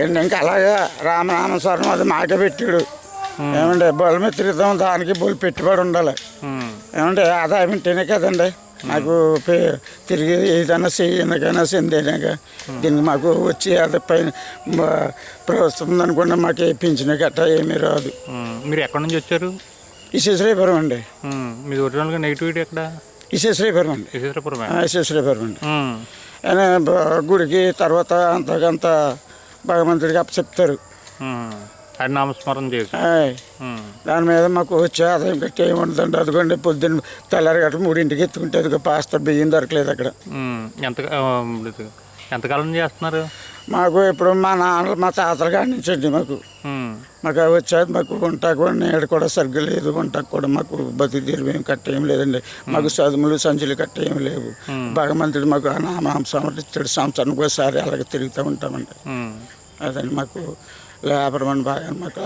ఏంటి ఇంకా అలాగే రామనామ స్వరం అది మాకే పెట్టాడు. ఏమంటే బొల మీద తిరుగుతాం దానికి బొలు పెట్టుబడి ఉండాలి. ఏమంటే ఆదాయం ఉంటేనే కదండి. నాకు తిరిగి ఏదైనా చేయడానికైనా చెందేనాక దీనికి మాకు వచ్చి అది పైన మ- ప్రభుత్వం అనుకున్న మాకు ఏ పింఛన్ గట్రా ఏమీ రాదు. మీరు ఎక్కడి నుంచి వచ్చారు ఇసేశ్వరీపురం అండి. మీది ఒరిజినల్గా నెగిటివిటీ ఎక్కడ ఇసేశ్వరీపురం అండి విశేషపురమే ఇసేశ్వరీపురం అండి. ఆయన గుడికి తర్వాత అంతకంత భగవంతుడికి అప్పచెప్తారు. ఆయన నామస్మరణ చేసి. దాని మీద మాకు వచ్చే ఆదాయం గట్టి ఏమి ఉండదండి. అదిగోండి పొద్దున్న తెల్లారి గట్ట మూడింటికి ఎత్తుకుంటే అదిగో పాస్తా బియ్యం దొరకలేదు అక్కడ. ఎంత ఎంతకాలం చేస్తున్నారు? మాకు ఇప్పుడు మా నాన్న మా తాతల కాడి నుంచి అండి మాకు. మాకు అవి వచ్చేది మాకు వంట కూడా నేడు కూడా సరిగ్గా లేదు. వంటకు కూడా మాకు బతికి తీరు ఏం కట్ట లేదండి. మాకు చదువులు సంచులు కట్ట లేవు. భగవంతుడు మాకు నామాంశం ఇచ్చాడు సంవత్సరానికి ఒకసారి అలాగే తిరుగుతూ ఉంటామండి. అదండి మాకు లేబర్ అని బాగా మాకు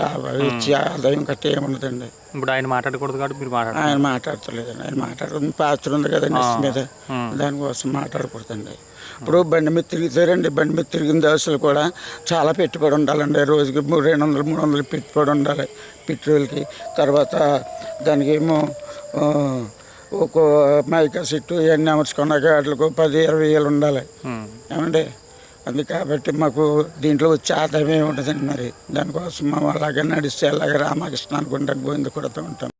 ఇచ్చే ఆదాయం కట్ట ఏముండదండి. ఇప్పుడు ఆయన మాట్లాడకూడదు కాబట్టి మీరు మాట్లాడారు ఆయన మాట్లాడతలేదండి. ఆయన మాట్లాడుతుంది పాత్ర ఉంది కదండి మీద. దానికోసం మాట్లాడకూడదండి. ఇప్పుడు బండి మీద తిరుగుతారండి బండి మీద తిరిగిన దశలు కూడా చాలా పెట్టుబడి ఉండాలండి. రోజుకి మూడు రెండు వందలు మూడు వందలు పెట్టుబడి ఉండాలి పెట్రోల్కి. తర్వాత దానికి ఏమో ఒక మైకా సెట్టు ఇవన్నీ అమర్చుకున్నాక వాటికి పది ఇరవై వేలు ఉండాలి. ఏమండి? అది కాబట్టి మాకు దీంట్లో వచ్చే ఆదాయం ఏమి ఉంటుందండి మరి. దానికోసం మేము అలాగే నడిస్తే అలాగే రామకృష్ణ అనుకుంటా గోవింద కొడుతూ ఉంటాం.